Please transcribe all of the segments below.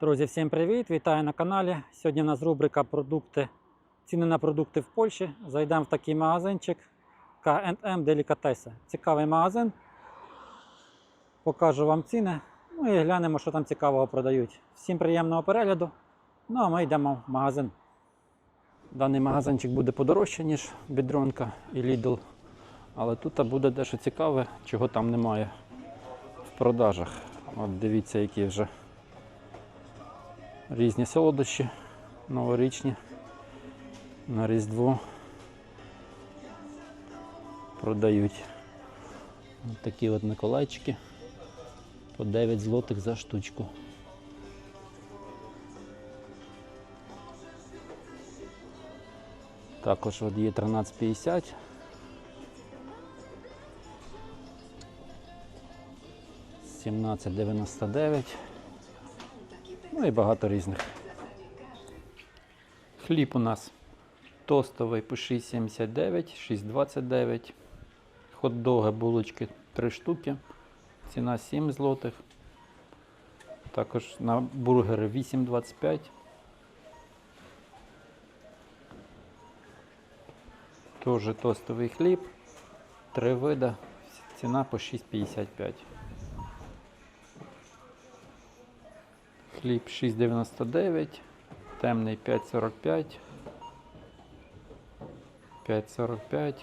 Друзі, всім привіт! Вітаю на каналі. Сьогодні у нас рубрика продукти, ціни на продукти в Польщі. Зайдемо в такий магазинчик K&M Делікатеси. Цікавий магазин. Покажу вам ціни. Ну і глянемо, що там цікавого продають. Всім приємного перегляду. Ну а ми йдемо в магазин. Даний магазинчик буде подорожче, ніж Бідронка і Lidl. Але тут буде дещо цікаве, чого там немає в продажах. От дивіться, які вже різні солодощі новорічні на Різдво продають. Ось такі от Миколайчики по 9 злотих за штучку. Також от є 13,50. Сімнадцять дев'яносто дев'ять. І багато різних. Хліб у нас тостовий по 6,79, 6,29. Хот-доги, булочки 3 штуки. Ціна 7 злотих. Також на бургери 8,25. Теж тостовий хліб. Три вида. Ціна по 6,55. Хліб 6,99, темний 5,45, 5,45.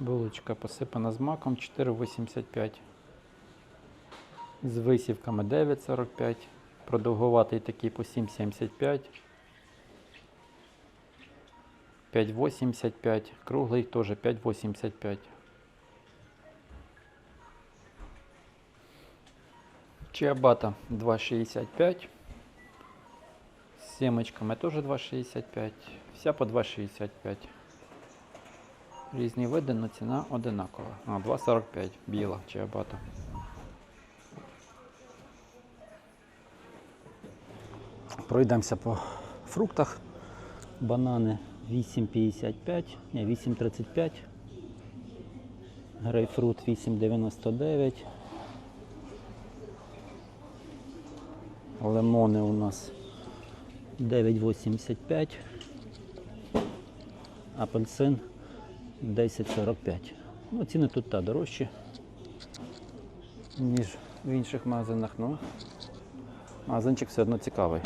Булочка посипана з маком 4,85. З висівками 9,45. Продовгуватий такий по 7,75. 5,85. Круглий теж 5,85. Чиабата 2,65. З семечками теж 2,65. Вся по 2,65. Різні види, але ціна одинакова. А, 2,45 біла чиабата. Пройдемося по фруктах. Банани 8,55, ні, 8,35. Грейпфрут 8,99. Лимони у нас 9,85. Апельсин 10,45. Ну, ціни тут та дорожчі, ніж в інших магазинах. Ну, магазинчик все одно цікавий.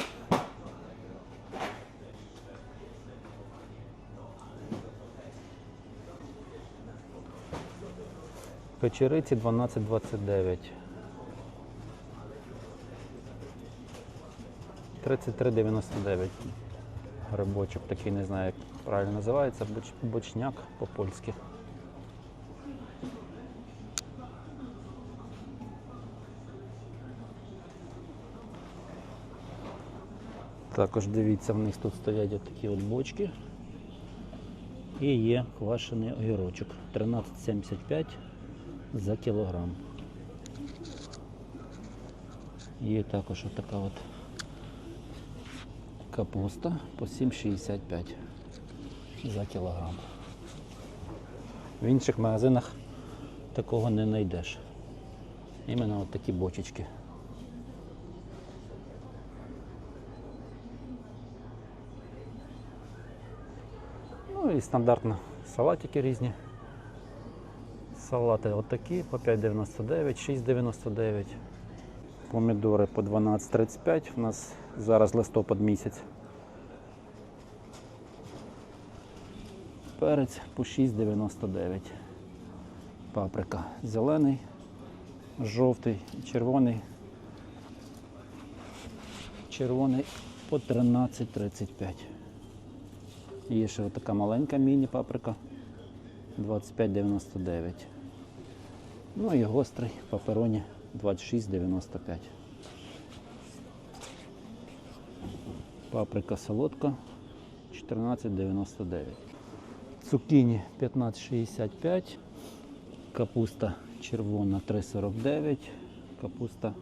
Печериці 12,29. 33,99. Грибочок такий, не знаю, як правильно називається, боч, бочняк по-польськи. Також дивіться, в них тут стоять от такі от бочки. І є квашений огірочок 13,75 за кілограм. Є також отака от капуста по 7,65 за кілограм. В інших магазинах такого не знайдеш. Іменно от такі бочечки. Ну і стандартно салатики різні. Салати отакі по 5,99, 6,99. Помідори по 12,35. У нас зараз листопад місяць. Перець по 6,99. Паприка зелений, жовтий, червоний. Червоний по 13,35. Є ще така маленька міні-паприка 25,99. Ну і гострий папероні 26,95. Паприка солодка 14,99. Цукіні 15,65. Капуста червона 3,49. Капуста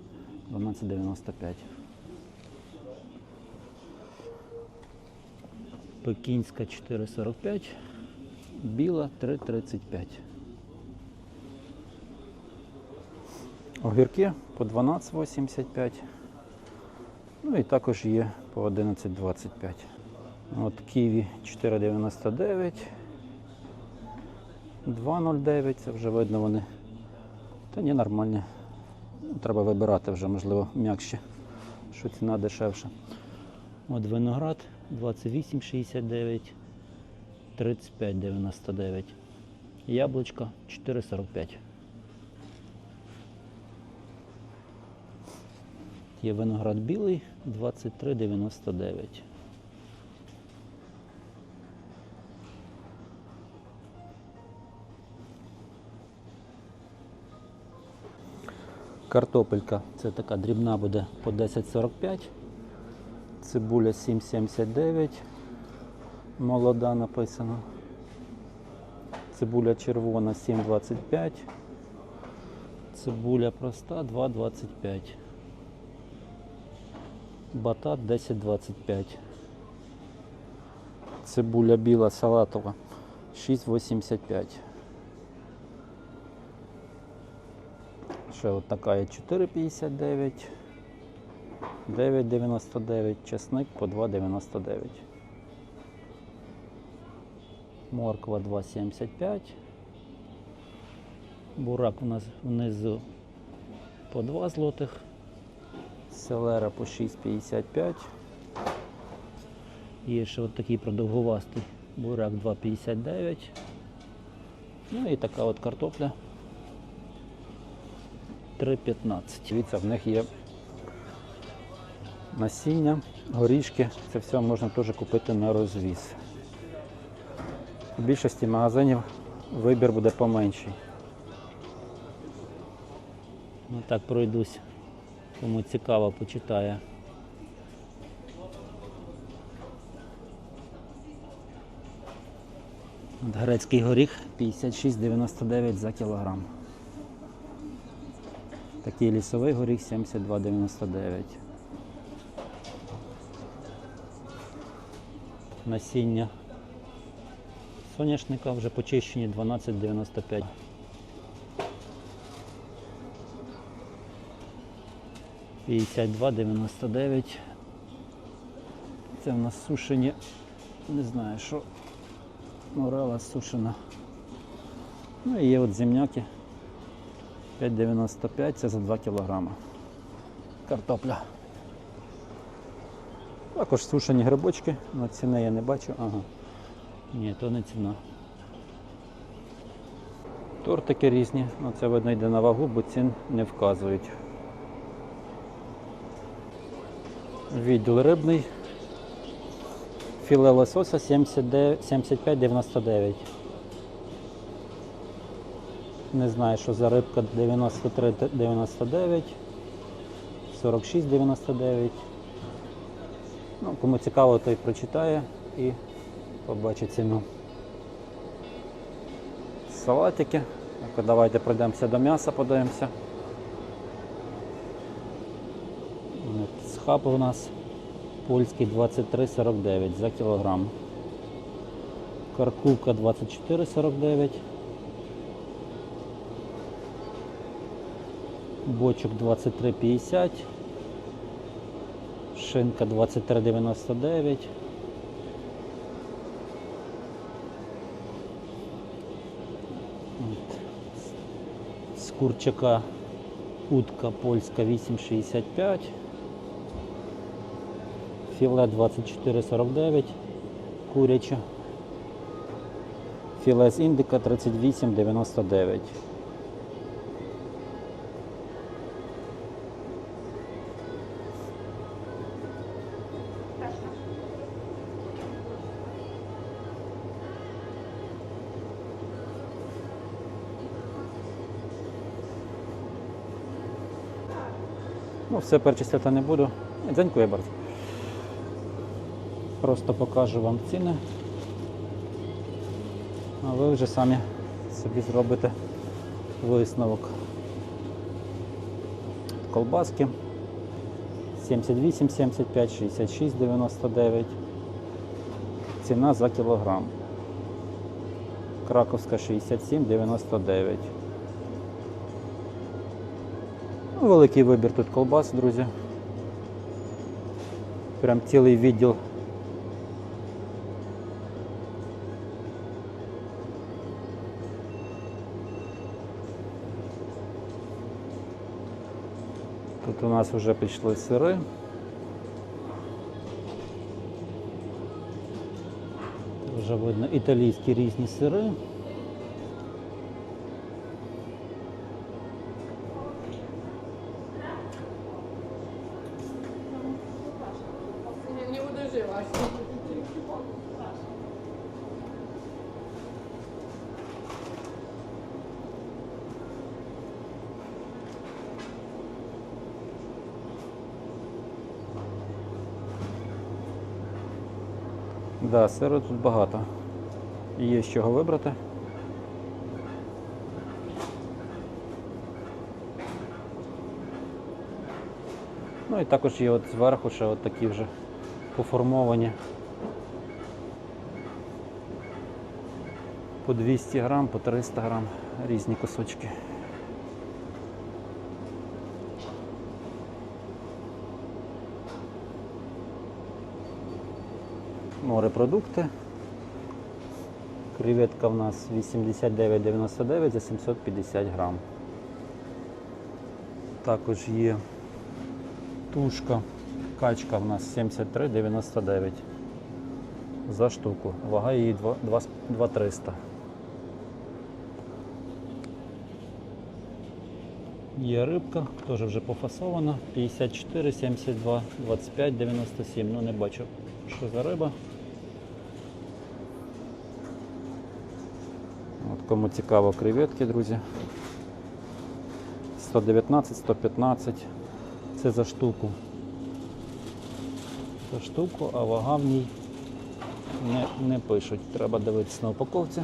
12,95. Пекінська 4,45. Біла 3,35. Огірки по 12,85. Ну і також є по 11,25. От Ківі 4,99. 2,09, це вже видно вони. Та ні, нормальні. Треба вибирати вже, можливо, м'якші, що ціна дешевша. От виноград 28,69, 35,99. Яблучко 4,45. Є виноград білий 23,99. Картопелька це така дрібна буде по 10,45. Цибуля 7,79. Молода написано. Цибуля червона 7,25. Цибуля проста 2,25. Батат 10,25. Цибуля біла салатова 6,85. Ще от така є 4,59. 9,99. Чесник по 2,99. Морква 2,75. Бурак у нас внизу по 2 злотих. Селера по 6,55. Є ще от такий продовгувастий бурак 2,59. Ну і така от картопля 3,15. Дивіться, в них є насіння, горішки. Це все можна теж купити на розвіз. У більшості магазинів вибір буде поменший. Ну так пройдусь. Кому цікаво, почитає. От Грецький горіх 56,99 за кілограм. Такий лісовий горіх 72,99. Насіння соняшника вже почищені 12,95. П'ятдесят два дев'яносто дев'ять. Це в нас сушені, не знаю що. Морела сушена. Ну і є от земняки 5,95 це за 2 кілограми. Картопля. Також сушені грибочки, але ціни я не бачу. Ага. Ні, то не ціна. Тортики різні, ну це видно йде на вагу, бо цін не вказують. Відділ рибний. Філе лосося 79 75,99. Не знаю, що за рибка 93,99, 46,99. Ну, кому цікаво, той прочитає і побачить ціну. Салатики. Давайте пройдемося до м'яса, подивимося. От, Схаб у нас польський 23,49 за кілограм. Каркулка 24,49. Бочок 23,50. Шинка 23,99. От. З курчака утка польська 8,65. Філе 24,49. Куряче. Філе з індика 38,99. Ну, все перечисляти не буду. Дякую bardzo. Просто покажу вам ціни. А ви вже самі собі зробите висновок. Колбаски 78, 75, 66, 99. Ціна за кілограм. Краковська 67, 99. Ну, великий вибір тут колбас, друзі. Прям цілий відділ. У нас вже пішли сири. Вже видно італійські різні сири. Да, сиру тут багато. Є з чого вибрати. Ну і також є от зверху ще от такі вже поформовані. По 200 грам, по 300 грам різні кусочки. Морепродукти. Креветка в нас 89,99 за 750 грам. Також є тушка. Качка в нас 73,99 за штуку. Вага її 2 2 2300. Є рибка, теж вже пофасована. 54, 72, 25, 97. Ну не бачу, що за риба. Кому цікаво креветки, друзі. 119, 115. Це за штуку. За штуку, а вага в ній не, не пишуть. Треба дивитися на упаковці.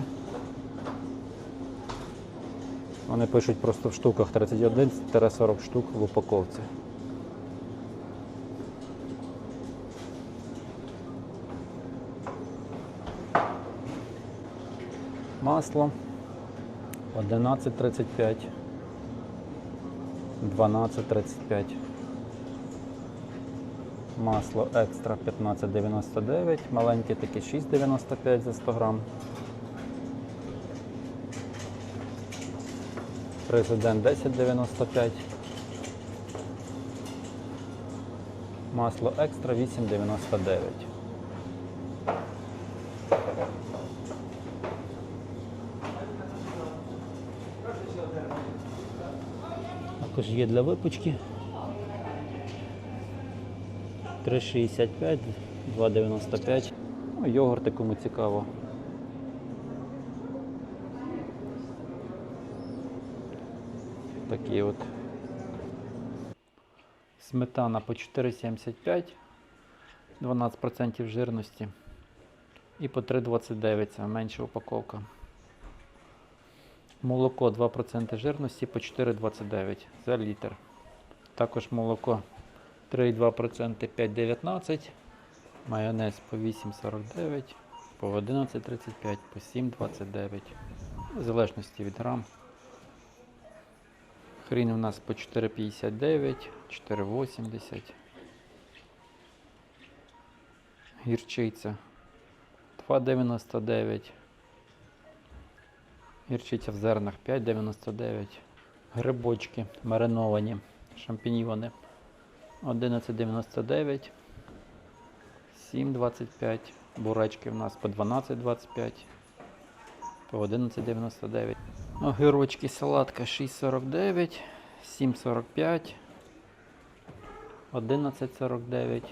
Вони пишуть просто в штуках 31-40 штук в упаковці. Масло 11,35, 12,35. Масло екстра 15,99, маленьке таке 6,95 за 100 грам. Президент 10,95. Масло екстра 8,99. Також є для випічки. 3,65, 2,95. Ну, йогурти кому цікаво. Такі от. Сметана по 4,75, 12% жирності. І по 3,29 це менша упаковка. Молоко 2% жирності по 4,29 за літр. Також молоко 3,2% 5,19. Майонез по 8,49, по 11,35, по 7,29. В залежності від грам. Хрін у нас по 4,59, 4,80. Гірчиця 2,99. Гірчиця в зернах 5,99. Грибочки мариновані, шампіньйони 11,99. 7,25. Буречки в нас по 12,25. По 11,99. Огірочки салатка 6,49, 7,45, 11,49.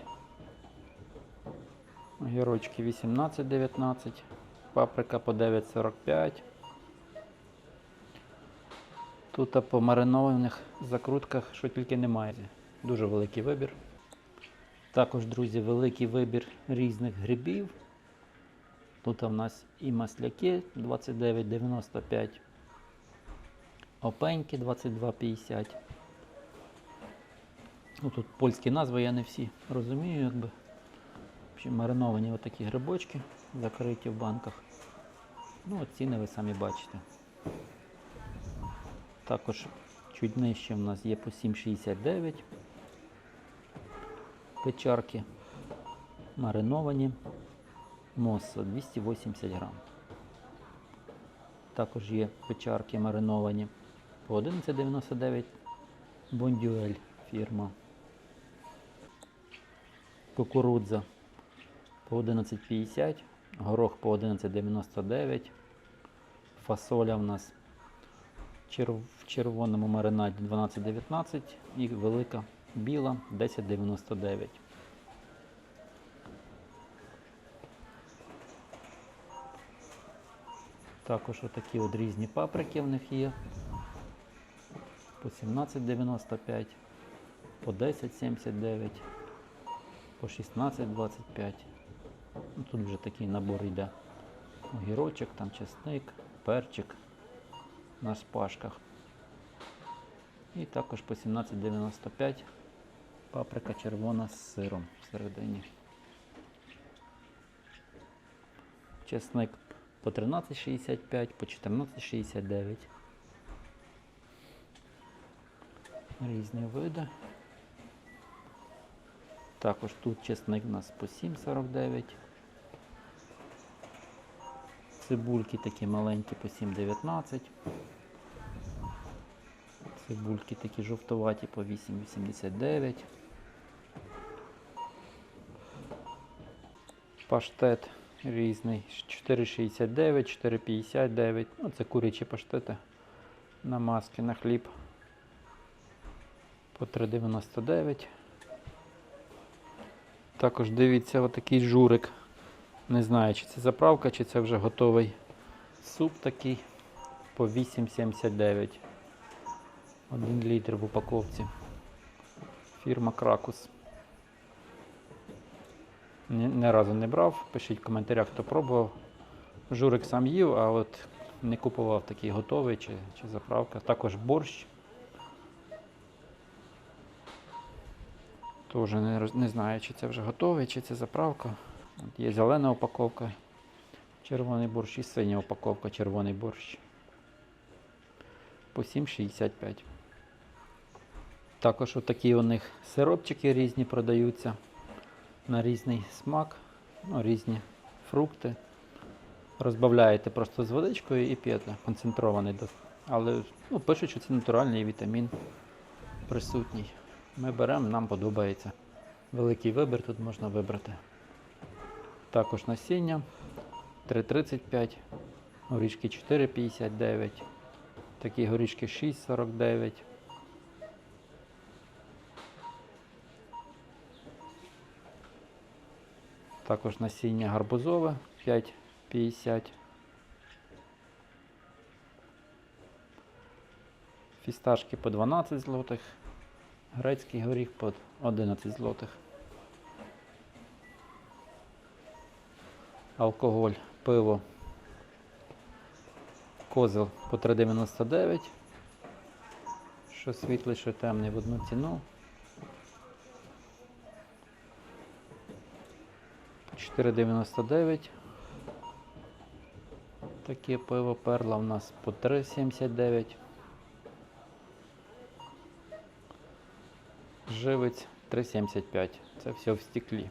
Огірочки 18,19, паприка по 9,45. Тут по маринованих закрутках, що тільки немає. Дуже великий вибір. Також, друзі, великий вибір різних грибів. Тут у нас і масляки 29,95, опеньки 22,50. Ну, тут польські назви, я не всі розумію, якби. В общем, мариновані отакі грибочки, закриті в банках. Ну, ціни ви самі бачите. Також чуть нижче в нас є по 7,69 печарки. мариновані. Моссо 280 грам. Також є печарки мариновані по 11,99 Бондюель фірма. Кукурудза по 11,50, горох по 11,99. Фасоля в нас в червоному маринаді 12,19 і велика біла 10,99. Також отакі от різні паприки в них є. По 17,95, по 10,79, по 16,25. Ну, тут вже такий набор йде. Огірочок, там чесник, перчик на шпажках. І також по 17,95 паприка червона з сиром всередині. Чесник по 13,65, по 14,69. Різні види. Також тут чесник у нас по 7,49. Цибульки такі маленькі по 7,19. Цибульки такі жовтуваті по 8,89. Паштет різний 4,69, 4,59. Ну, це курячі паштети на маски, на хліб по 3,99. Також дивіться, отакий журик. Не знаю, чи це заправка, чи це вже готовий суп такий по 8,79. Один літр в упаковці. Фірма Кракус. Ні, ні разу не брав. Пишіть в коментарях, хто пробував. Журик сам їв, а от не купував такий готовий чи, чи заправка. Також борщ. Теж не, не знаю, чи це вже готовий, чи це заправка. От є зелена упаковка, червоний борщ і синя упаковка, червоний борщ. По 7,65. Також отакі у них сиропчики різні продаються на різний смак, ну, різні фрукти. Розбавляєте просто з водичкою і п'єте, концентрований. Але ну, пишуть, що це натуральний вітамін присутній. Ми беремо, нам подобається. Великий вибір тут можна вибрати. Також насіння 3,35, горішки 4,59, такі горішки 6,49. Також насіння гарбузове 5,50. Фісташки по 12 злотих. Грецький горіх по 11 злотих. Алкоголь, пиво. Козел по 3,99. Що світлий, що темний в одну ціну. 4,99. Таке пиво перла у нас по 3,79. Живець 3,75. Це все в стеклі.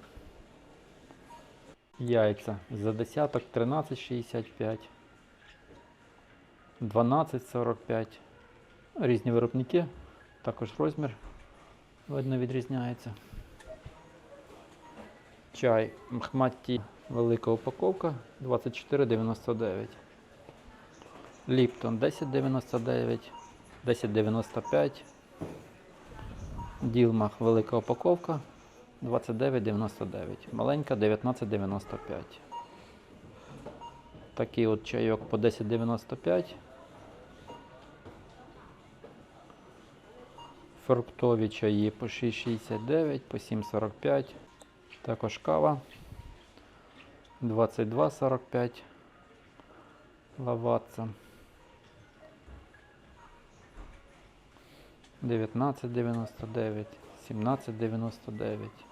Яйця за десяток 13,65. 12,45. Ну, Різні виробники. Також розмір видно відрізняється. Чай Мхматті велика упаковка 24,99. Ліптон 10,99, 10,95. Ділмах велика упаковка 29,99. Маленька 19,95. Такий от чайок по 10,95. Фруктові чаї по 6,69, по 7,45. Також кава 22,45. Лаватца. 19,99, 17,99,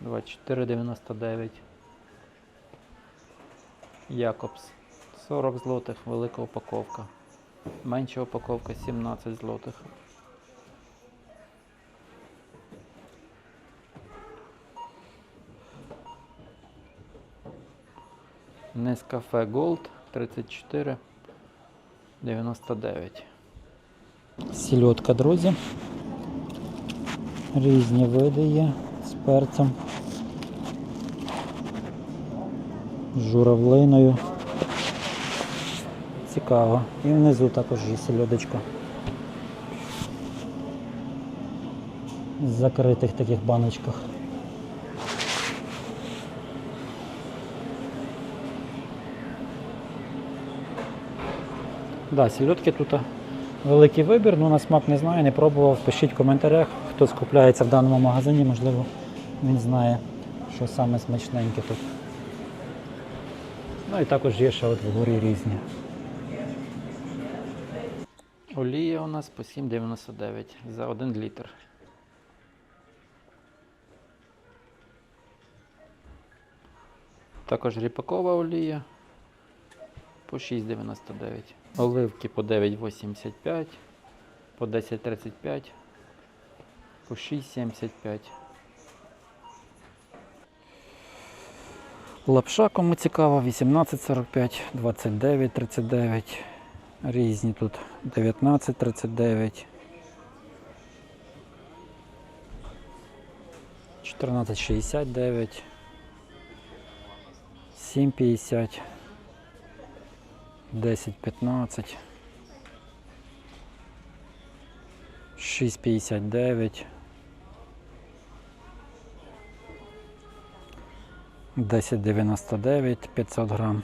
24,99. Якобс. 40 злотих, велика упаковка. Менша упаковка 17 злотих. Нескафе Голд 34,99. Сільотка, друзі. Різні види є перцем. З журавлиною. Цікаво. І внизу також є сільодочка. В закритих таких баночках. Да, сільотки тут великий вибір, ну на смак не знаю, не пробував. Пишіть в коментарях, хто скупляється в даному магазині, можливо, він знає, що саме смачненьке тут. Ну і також є ще от вгорі різні. Олія у нас по 7,99 за 1 літр. Також ріпакова олія по 6,99. Оливки по 9,85, по 10,35, по 6,75. Лапша, кому цікаво, 18,45, 29,39. Різні тут 19,39. 14,69. 7,50. 10,15. 6,59. 10,99 500 грам.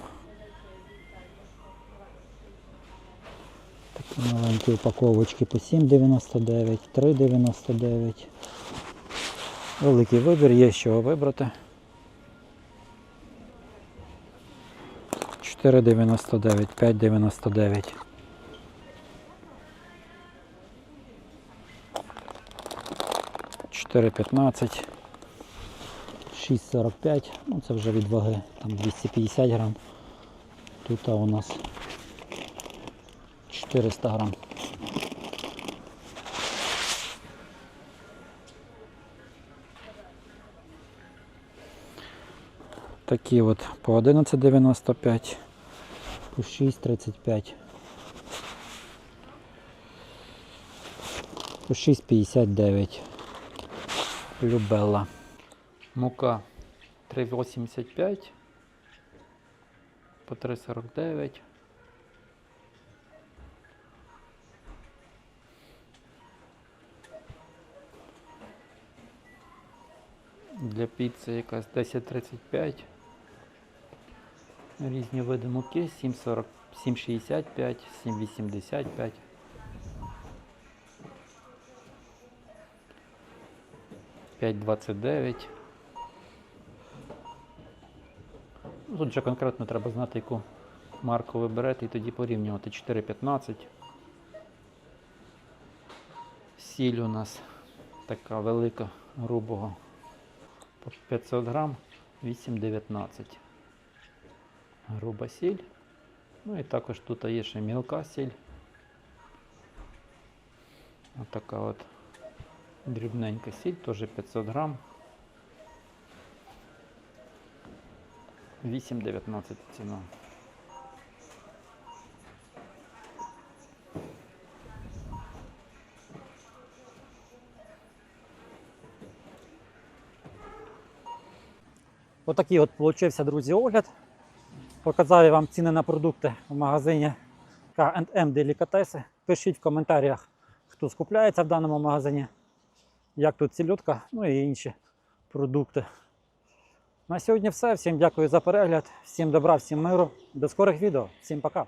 Такі маленькі упаковочки по 7,99, 3,99. Великий вибір, є з чого вибрати. 4,99, 5,99. Чотири п'ятнадцять, 6,45, ну це вже від ваги, там 250 грам. Тут у нас 400 грам. Такі от по 11,95, по 6,35, по 6,59. Любела. Мука 3,85 по 3,49. Для піци якась 10,35. Різні види муки 7,40, 7,65, 7,85. П'ять двадцять дев'ять. Ну, Тут вже конкретно треба знати, яку марку ви берете і тоді порівнювати 4,15. Сіль у нас така велика, грубого по 500 грам 8,19. Груба сіль. Ну і також тут є ще мілка сіль. Отака от дрібненька сіль, теж 500 грам. 8,19 ціна. Отакий от получився, друзі, огляд. Показав я вам ціни на продукти в магазині K&M Делікатеси. Пишіть в коментарях, хто скупляється в даному магазині, як тут сільотка, ну і інші продукти. На сьогодні все. Всім дякую за перегляд, всім добра, всім миру. До скорих відео. Всім пока.